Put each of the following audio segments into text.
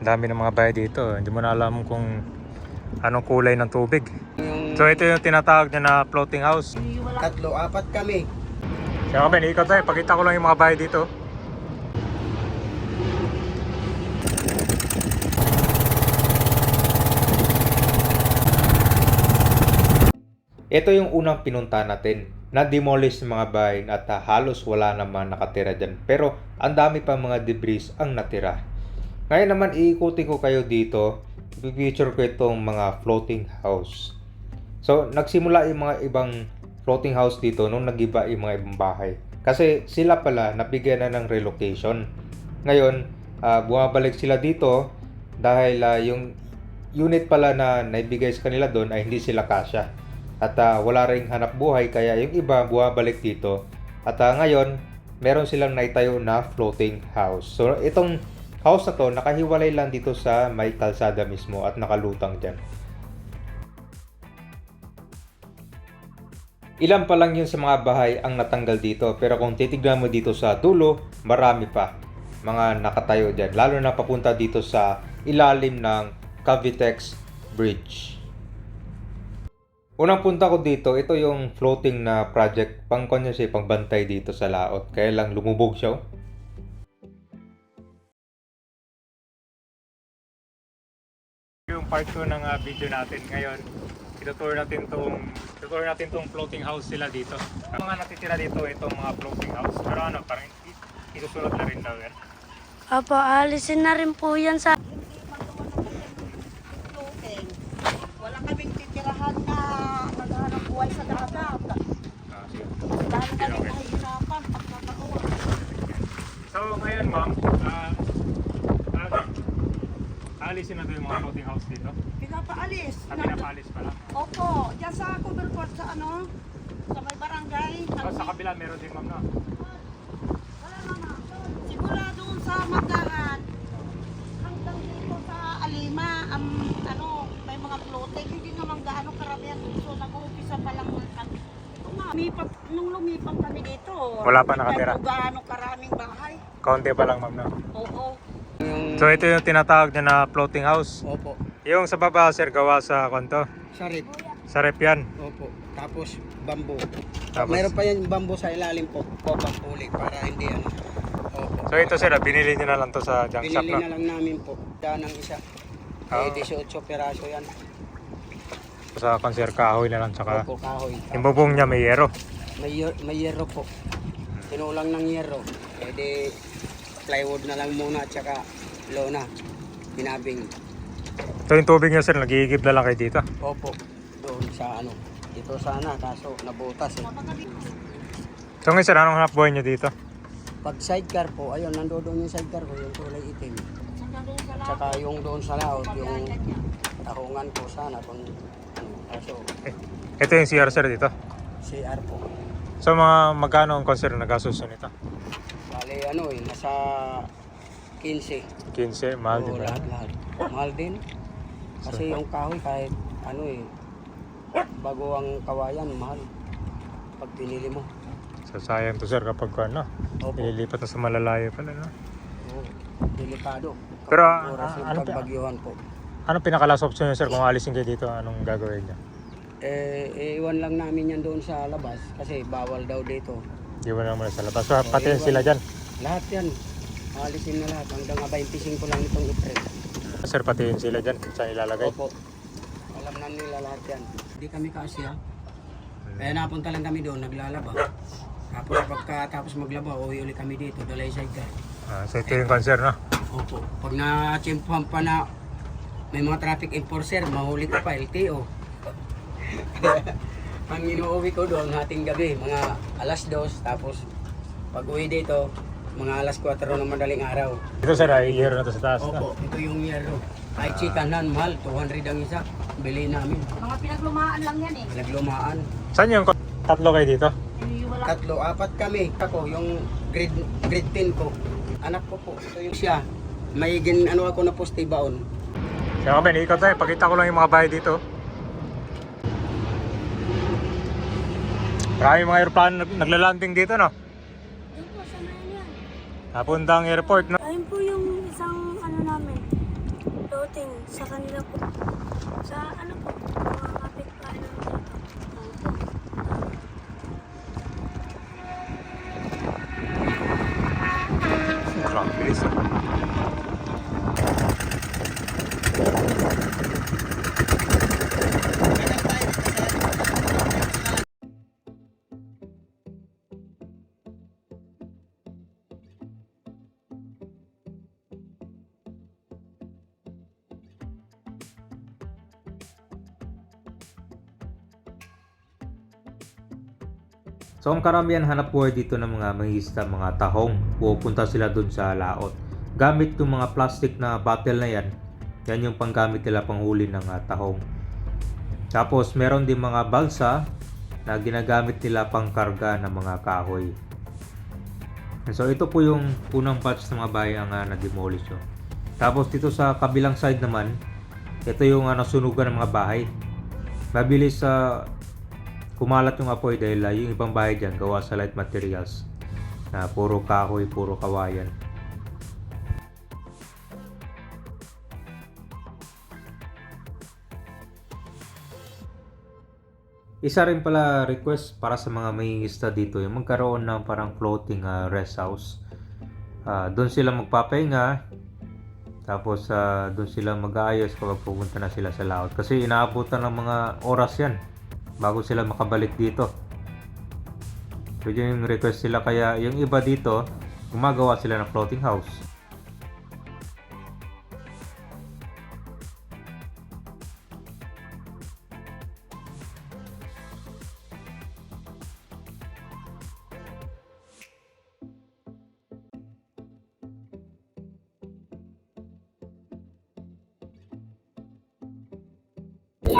Ang dami ng mga bahay dito. Hindi mo na alam kung anong kulay ng tubig. So ito yung tinatawag niya na floating house. tatlo, apat kami. Kaya kami, ikot tayo. Pakita ko lang yung mga bahay dito. Ito yung unang pinunta natin. Na-demolish ng mga bahay at halos wala naman nakatira dyan. Pero ang dami pa mga debris ang natira. Ngayon naman iikutin ko kayo dito. I-picture ko itong mga floating house. So, nagsimula yung mga ibang floating house dito nung nagiba yung mga ibang bahay. Kasi sila pala nabigyan na ng relocation. Ngayon, ah, bumabalik sila dito dahil ah, yung unit pala na naibigay sa kanila doon ay hindi sila kasya. At ah, wala ring hanap buhay kaya yung iba bumabalik dito. At ah, ngayon, meron silang naitayo na floating house. So itong house na to nakahiwalay lang dito sa may kalsada mismo at nakalutang dyan. Ilan pa lang yun sa mga bahay ang natanggal dito pero kung titignan mo dito sa dulo, marami pa mga nakatayo dyan. Lalo na papunta dito sa ilalim ng Cavitex Bridge. Unang punta ko dito, ito yung floating na project. Pang kanya siya, pangbantay dito sa laot. Kaya lang lumubog siya. Part 2 ng ah, video natin ngayon, itutour natin tong itutour natin tong floating house sila dito. Ang mga natitira dito itong mga floating house. Pero ano, parang isusunod na rin daw yan. Apo, alisin na rin po yan sa... Floating. Wala kaming titirahan na maghanap buhay sa dagat. Ah, sige. Dahil kami Okay. nahihirapan pag nakauwa. So ngayon ma'am, ah ah, alisin na daw yung mga floating house dito. Pinapaalis. At pinapaalis pala. Opo, dyan sa cover court sa ano, sa may barangay. Oh, sa kabila meron din ma'am no? Wala naman. Simula doon sa Magdaran hanggang dito sa Alima, ang ano, may mga floating. Hindi naman gaano karamihan. So nag-uumpisa pa lang ng kami. Lumipat, nung lumipat kami dito, Wala pa nakatira? gaano karaming bahay. Kaunti pa lang ma'am no? Oo. So ito yung tinatawag niya na floating house. Opo, Yung sa baba sir gawa sa kwanto. sarip. Sa rep yan. Opo. Tapos bamboo. Tapos- Meron pa yan bamboo sa ilalim po. Po pangpuli para hindi ano. Opo. So ito sir, ah, binili niyo na lang to sa junk shop Binili no? na lang namin po. Daan ng isa. Oo. Eh, 18 peraso yan. Sa konser kahoy na lang tsaka Opo, kahoy. yung bubong niya may yero. May, yer- may yero po. Tinulang ng yero. Eh di, plywood na lang muna at saka lona. Binabing. Ito yung tubig niya sir, nagigib na lang kayo dito. Opo. Doon sa ano. Dito sana kaso nabutas eh. So ngayon sir, anong hanap buhay niyo dito? Pag sidecar po, ayun, nandoon yung sidecar ko, yung kulay itim. At saka yung doon sa laot, yung tahungan ko sana kung ano, kaso Ito yung CR sir dito. CR po. So mga magkano ang konser na gastos nito? Bale, ano eh, nasa 15. 15, mahal din ba? lahat, lahat. Mahal din. Kasi yung kahoy kahit ano eh, bago ang kawayan, mahal. Pag pinili mo. So sayang to sir kapag ano, Opo. ililipat na sa malalayo pala no? Oo, delikado. Pero, Kapag oras ah, yung ano pa- pagbagyuhan po. Anong pinaka last option niyo sir kung alisin kayo dito, anong gagawin niyo? Eh, iwan lang namin yan doon sa labas kasi bawal daw dito. Di ba naman sa labas? So, pati sila dyan. Lahat yan. Alisin na lahat. Hanggang 25 lang itong itre. Sir, patiin sila dyan. Saan ilalagay? Opo. Alam na nila lahat yan. Hindi kami kasi ha. Kaya napunta lang kami doon, naglalaba. Tapos pagkatapos maglaba, uwi ulit kami dito, dalay side ka. Ah, so ito yung concern, no? Opo. Pag na-chimpuhan pa na may mga traffic enforcer, mahuli ka pa, LTO. Ang inuuwi ko doon, hating gabi, mga alas dos, tapos pag uwi dito, mga alas 4 ng madaling araw. Ito sir, ay year na to sa taas? Opo, ito yung yero. Kahit chikanan, mahal, 200 ang isa. Bili namin. Mga pinaglumaan lang yan eh. Naglumaan. Saan yung tatlo kayo dito? Tatlo, apat kami. Ako, yung grade, grade 10 ko. Anak ko po, ito yung siya. May gin, ano ako na poste baon. Kaya kami, ikot tayo. Pakita ko lang yung mga bahay dito. Maraming mga aeroplano nag- naglalanding dito, no? Napuntang airport, no? Ayun po yung isang ano namin. floating sa kanila po. Sa ano po, mga kapitbahay namin dito. So ang karamihan hanap buhay dito ng mga mangisda, mga tahong, pupunta sila dun sa laot. Gamit yung mga plastic na bottle na yan, yan yung panggamit nila panghuli ng ah, tahong. Tapos meron din mga balsa na ginagamit nila pang karga ng mga kahoy. So ito po yung unang batch ng mga bahay ang uh, na-demolish. oh. Tapos dito sa kabilang side naman, ito yung uh, nasunugan ng mga bahay. Mabilis sa kumalat yung apoy dahil uh, yung ibang bahay dyan gawa sa light materials na puro kahoy, puro kawayan. Isa rin pala request para sa mga mangingista dito yung magkaroon ng parang floating ah, rest house. Ah, doon sila magpapahinga tapos ah, doon sila mag-aayos kapag pupunta na sila sa laot kasi inaabutan ng mga oras yan bago sila makabalik dito. So yun yung request sila kaya yung iba dito gumagawa sila ng floating house.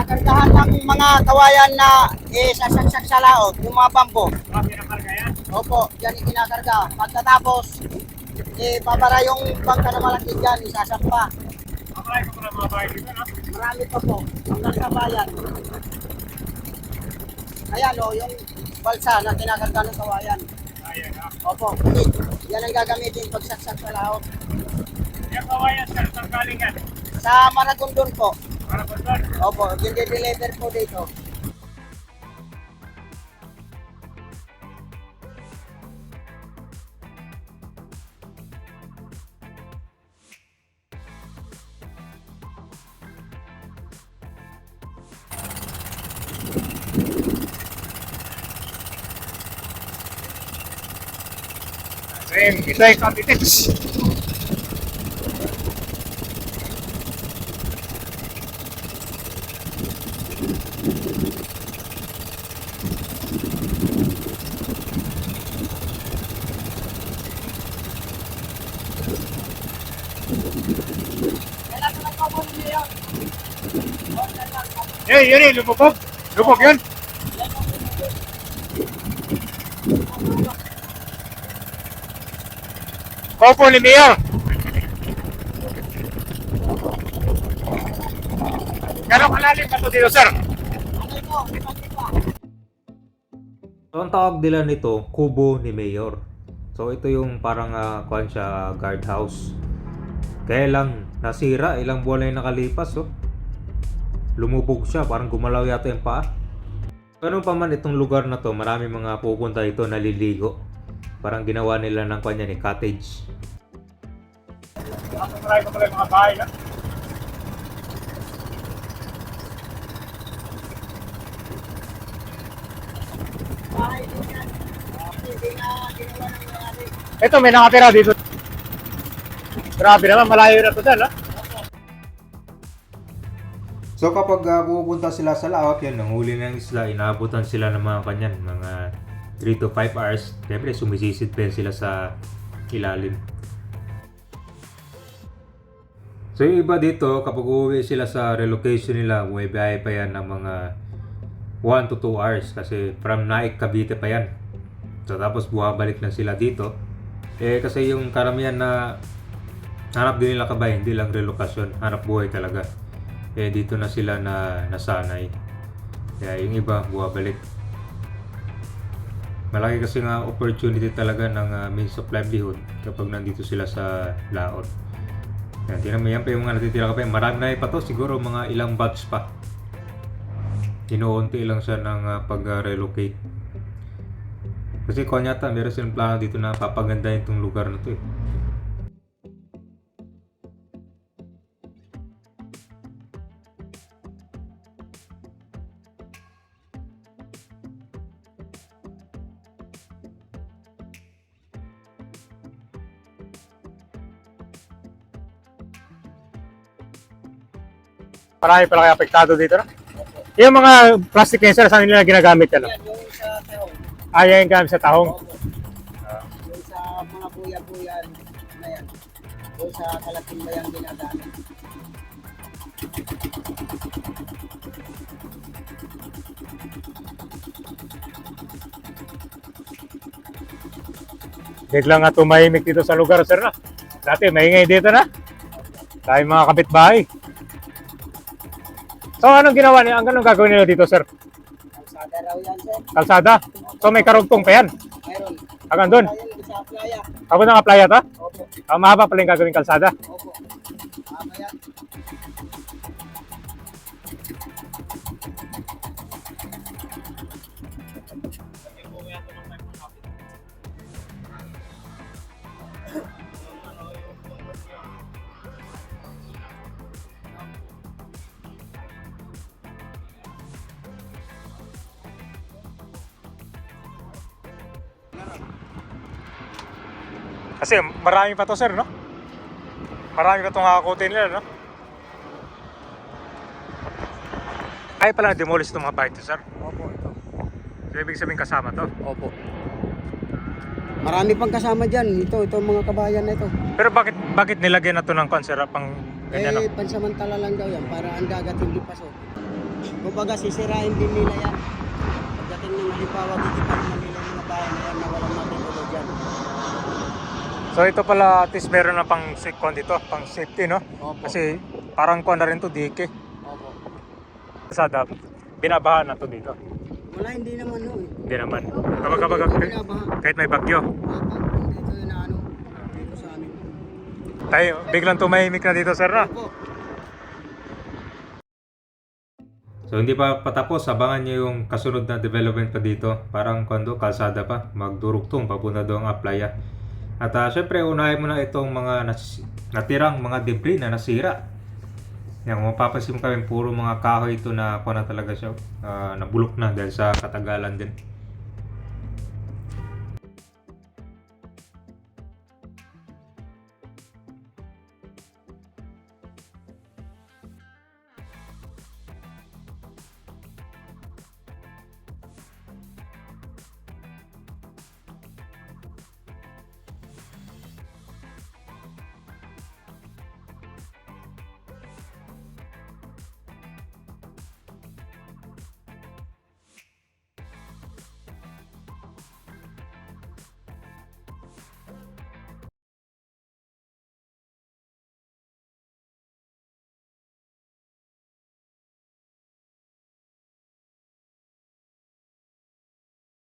Kinakargahan ng mga kawayan na eh, sasaksak sa laot, yung mga bambo. Opo, yan yung kinakarga. Pagkatapos, eh, babara yung bangka na malaki dyan, isasampa. Marami pa po, hanggang sa bayan. Ayan o, yung balsa na kinakarga ng kawayan. Opo, eh, yan ang gagamitin pagsaksak sa laot. Yung kawayan sir, saan galing yan? Sa Maragondon po. Para po doon. Opo, deliver po dito. Same, isa yung candidates. Eh, yun eh, lubog. Lubog yun. Opo ni Mayor. Gano'ng kalalim ba ito dito, sir? So ang tawag nila nito, kubo ni Mayor. So ito yung parang uh, kuan siya guardhouse. Kaya lang nasira, ilang buwan na yung nakalipas oh. Lumubog siya, parang gumalaw yata yung paa. Ganun pa man itong lugar na to, marami mga pupunta ito naliligo. Parang ginawa nila ng kanya ni cottage. Ako marami pa pala mga bahay na. Ito, may nakatira dito. Grabe naman, malayo na to dyan, ha? So kapag uh, pupunta sila sa laot, yan, nanghuli ng isla, inaabutan sila ng mga kanyan, mga 3 to 5 hours. Siyempre, sumisisid pa sila sa ilalim. So yung iba dito, kapag uuwi sila sa relocation nila, bumibiyahe pa yan ng mga 1 to 2 hours kasi from Naik, Cavite pa yan. So tapos buhabalik na sila dito. Eh kasi yung karamihan na hanap din nila kabay, hindi lang relokasyon, hanap buhay talaga. Eh dito na sila na nasanay. Kaya yung iba buhabalik. Malaki kasi nga opportunity talaga ng ah, means of livelihood kapag nandito sila sa laot. Yan, tingnan mo yan pa yung mga natitira ka pa. Marami na pa to, siguro mga ilang batch pa. Inuunti lang siya ng ah, pag-relocate. Kasi kung yata, meron silang plano dito na papaganda itong lugar na to eh. Marami pala kayo apektado dito na. Yung mga plastic sir, saan nila ginagamit yan? Yan, yung sa tahong. Ah, yan yung gamit sa tahong. Opo. Yung sa mga buya-buyan na yan. Yung sa kalating bayang ginagamit. Biglang nga tumahimik dito sa lugar, sir na. Dati, maingay dito na. Tayo mga kapitbahay. So, anong ginawa niya? Ang anong gagawin nila dito, sir? Kalsada raw yan, sir. Kalsada? So, may karugtong pa yan. Mayroon. Hanggang doon. Sa playa. Tapos ng playa to? Opo. Ah, mahaba pala yung gagawin kalsada. Opo. Tama yan. Kasi marami pa to, sir, no? Marami pa itong hakutin nila, no? Kaya pala demolish itong mga bahay to, sir. Opo, ito. So, ibig sabihin kasama to. Opo. Marami pang kasama dyan. Ito, ito mga kabayan na ito. Pero bakit bakit nilagyan na to ng konsera pang ganyan, no? Eh, pansamantala lang daw yan para ang dagat hindi pasok. Kumbaga, sisirain din nila yan. Pagdating ng halimbawa, titipan na bayan na yan na walang matutulog dyan. So, ito pala, at least meron na pang second dito, pang safety, no? Opo. Kasi parang kuha na rin to, dike. Opo. Sada, binabahan na to dito. Wala, hindi naman no eh. Hindi naman. Kapag kapag Binabaha. kahit may bagyo. Opo, dito yun na ano, dito sa amin. Tayo, biglang tumahimik na dito, sir, na? Opo. So hindi pa patapos, abangan nyo yung kasunod na development pa dito. Parang kwando, kalsada pa, magdurugtong, papunta doon ang playa. At ah, syempre, unahin mo na itong mga nas- natirang mga debris na nasira. Yan, kung mapapansin mo kami, puro mga kahoy ito na kuha na talaga siya. ah, nabulok na dahil sa katagalan din.